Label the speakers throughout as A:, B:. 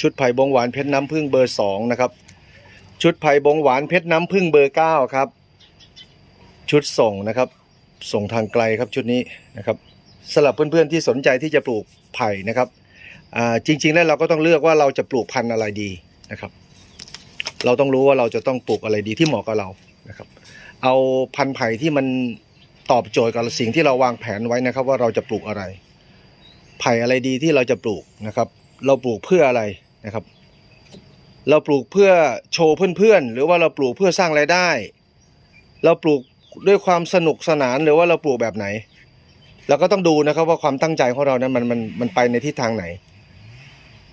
A: ชุดไผ่บงหวานเพชรน้ำผึ้งเบอร์สองนะครับ ชุดไผ่บงหวานเพชรน้ำผึ้งเบอร์เก้าครับ ชุดส่งนะครับ ส่งทางไกลครับชุดนี้นะครับสำหรับเพื่อนๆที่สนใจที่จะปลูกไผ่นะครับจริง ๆ แล้วเราก็ต้องเลือกว่าเราจะปลูกพันธุ์อะไรดีนะครับ เราต้องรู้ว่าเราจะต้องปลูกอะไรดีที่เหมาะกับเรานะครับ เอาพันธุ์ไผ่ที่มันตอบโจทย์กับสิ่งที่เราวางแผนไว้นะครับ ว่าเราจะปลูกอะไร ไผ่อะไรดีที่เราจะปลูกนะครับ เราปลูกเพื่ออะไรนะครับ เราปลูกเพื่อโชว์เพื่อนๆหรือว่าเราปลูกเพื่อสร้างรายได้ เราปลูกด้วยความสนุกสนานหรือว่าเราปลูกแบบไหนเราก็ต้องดูนะครับว่าความตั้งใจของเรานั้นมันมันมันไปในทิศทางไหน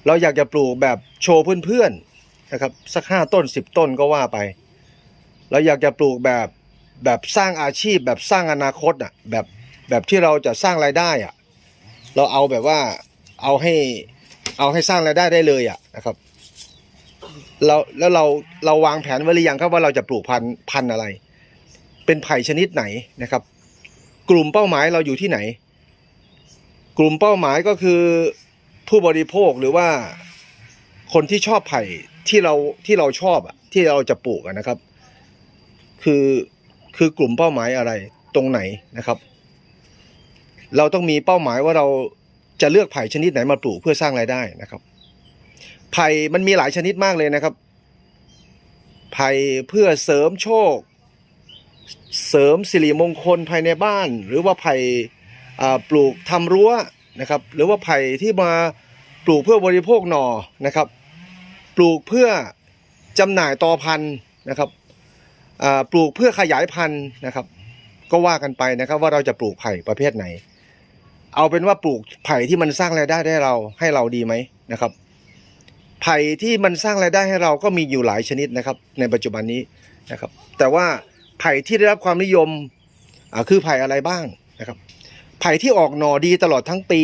A: เราอยากจะปลูกแบบโชว์เพื่อนๆนะครับสักห้าต้นสิบต้นก็ว่าไป เราอยากจะปลูกแบบแบบสร้างอาชีพแบบสร้างอนาคตอะแบบแบบที่เราจะสร้างรายได้อะเราเอาแบบว่าเอาให้ เอาให้สร้างรายได้ได้เลยอะนะครับเราแล้วเราเราวางแผนไว้หรือยังครับว่าเราจะปลูกพันธุ์พันธุ์อะไร เป็นไผ่ชนิดไหนนะครับ กลุ่มเป้าหมายเราอยู่ที่ไหน กลุ่มเป้าหมายก็คือผู้บริโภคหรือว่าคนที่ชอบไผ่ที่เราที่เราชอบอะที่เราจะปลูกนะครับ คือคือกลุ่มเป้าหมายอะไรตรงไหนนะครับ เราต้องมีเป้าหมายว่าเรา จะเลือกไผ่ชนิดไหนมาปลูกเพื่อสร้างรายได้นะครับ ไผ่มันมีหลายชนิดมากเลยนะครับ ไผ่เพื่อเสริมโชค เสริมสิริมงคลภายในบ้าน หรือว่าไผ่ปลูกทำรั้วนะครับ หรือว่าไผ่ที่มาปลูกเพื่อบริโภคหน่อนะครับ ปลูกเพื่อจำหน่ายต่อพันธุ์นะครับปลูกเพื่อขยายพันธุ์นะครับ ก็ว่ากันไปนะครับว่าเราจะปลูกไผ่ประเภทไหน เอาเป็นว่าปลูกไผ่ที่มันสร้างรายได้ได้เราให้เราดีไหมนะครับ ไผ่ที่มันสร้างรายได้ให้เราก็มีอยู่หลายชนิดนะครับ ในปัจจุบันนี้นะครับ แต่ว่าไผ่ที่ได้รับความนิยมคือไผ่อะไรบ้างนะครับ ไผ่ที่ออกหน่อดีตลอดทั้งปี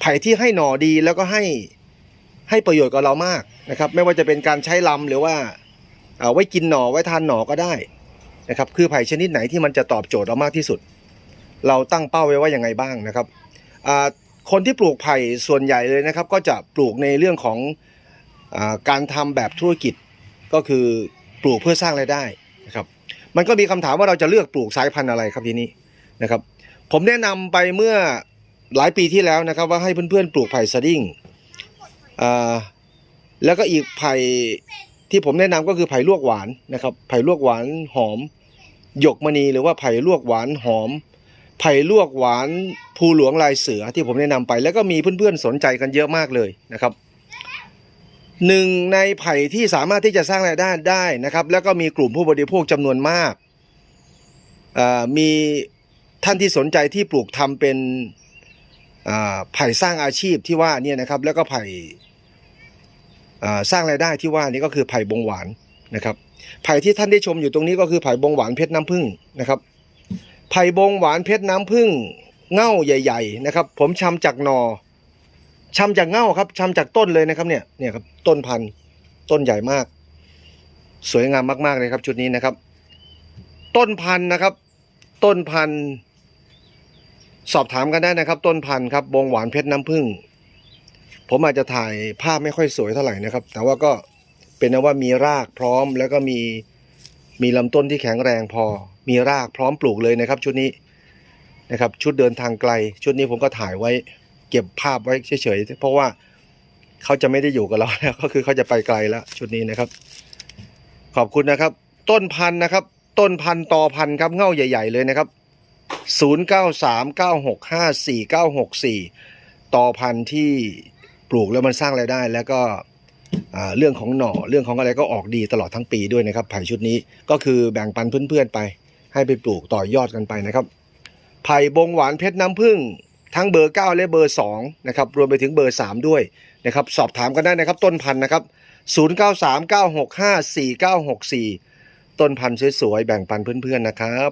A: ไผ่ที่ให้หน่อดีแล้วก็ให้ให้ประโยชน์กับเรามากนะครับ ไม่ว่าจะเป็นการใช้ลำหรือว่าอ่าไว้กินหน่อไว้ทานหน่อก็ได้นะครับ คือไผ่ชนิดไหนที่มันจะตอบโจทย์เรามากที่สุด เราตั้งเป้าไว้ว่ายังไงบ้างนะครับคนที่ปลูกไผ่ส่วนใหญ่เลยนะครับ ก็จะปลูกในเรื่องของอการทำแบบธุรกิจก็คือปลูกเพื่อสร้างรายได้นะครับ มันก็มีคำถามว่าเราจะเลือกปลูกสายพันธุ์อะไรครับทีนี้นะครับ ผมแนะนำไปเมื่อหลายปีที่แล้วนะครับ ว่าให้เพื่อนๆ ปลูกไผ่สดิ้งอ่าแล้วก็อีกไผ่ที่ผมแนะนำก็คือไผ่ลวกหวานนะครับ ไผ่ลวกหวานหอมหยกมณีหรือว่าไผ่ลวกหวานหอม ไผ่ลวกหวานภูหลวงลายเสือที่ผมแนะนำไป แล้วก็มีเพื่อนๆสนใจกันเยอะมากเลยนะครับหนึ่งในไผ่ที่สามารถที่จะสร้างรายได้ได้นะครับ แล้วก็มีกลุ่มผู้บริโภคจำนวนมากมีท่านที่สนใจที่ปลูกทำเป็นไผ่สร้างอาชีพที่ว่าเนี่ยนะครับ แล้วก็ไผ่สร้างรายได้ที่ว่านี่ก็คือไผ่บงหวานนะครับไผ่ที่ท่านได้ชมอยู่ตรงนี้ก็คือไผ่บงหวานเพชรน้ำผึ้งนะครับ ไผ่บงหวานเพชรน้ำผึ้งเง่าใหญ่ ๆ นะครับ ผมชำจากหนอชำจากเง่าครับชำจากต้นเลยนะครับเนี่ยเนี่ยครับต้นพันธุ์ต้นใหญ่มาก สวยงามมากๆเลยครับชุดนี้นะครับ ต้นพันธุ์นะครับ ต้นพันธุ์สอบถามกันได้นะครับ ต้นพันธุ์ครับบงหวานเพชรน้ำผึ้งผมอาจจะถ่ายภาพไม่ค่อยสวยเท่าไหร่นะครับ แต่ว่าก็เป็นนะว่ามีรากพร้อมแล้วก็มี มีลำต้นที่แข็งแรงพอ มีรากพร้อมปลูกเลยนะครับ ชุดนี้นะครับ ชุดเดินทางไกล ชุดนี้ผมก็ถ่ายไว้ เก็บภาพไว้เฉยๆเพราะว่าเขาจะไม่ได้อยู่กับเราแล้วก็คือเขาจะไปไกลแล้วชุดนี้นะครับ ขอบคุณนะครับ ต้นพันธุ์นะครับ ต้นพันธุ์ต่อพันธุ์ครับเง่าใหญ่ ๆ เลยนะครับ 0939654964 ต่อพันธุ์ที่ปลูกแล้วมันสร้างรายได้แล้วก็ เรื่องของหน่อเรื่องของอะไรก็ออกดีตลอดทั้งปีด้วยนะครับไผ่ชุดนี้ก็คือแบ่งปันเพื่อนๆไป ให้ไปปลูกต่อยอดกันไปนะครับ ไผ่บงหวานเพชรน้ำผึ้งทั้งเบอร์ 9 และเบอร์ 2 นะครับ รวมไปถึงเบอร์ 3 ด้วยนะครับ สอบถามกันได้นะครับ ต้นพันธุ์นะครับ 0939654964 ต้นพันธุ์สวยๆ แบ่งปันเพื่อนๆนะครับ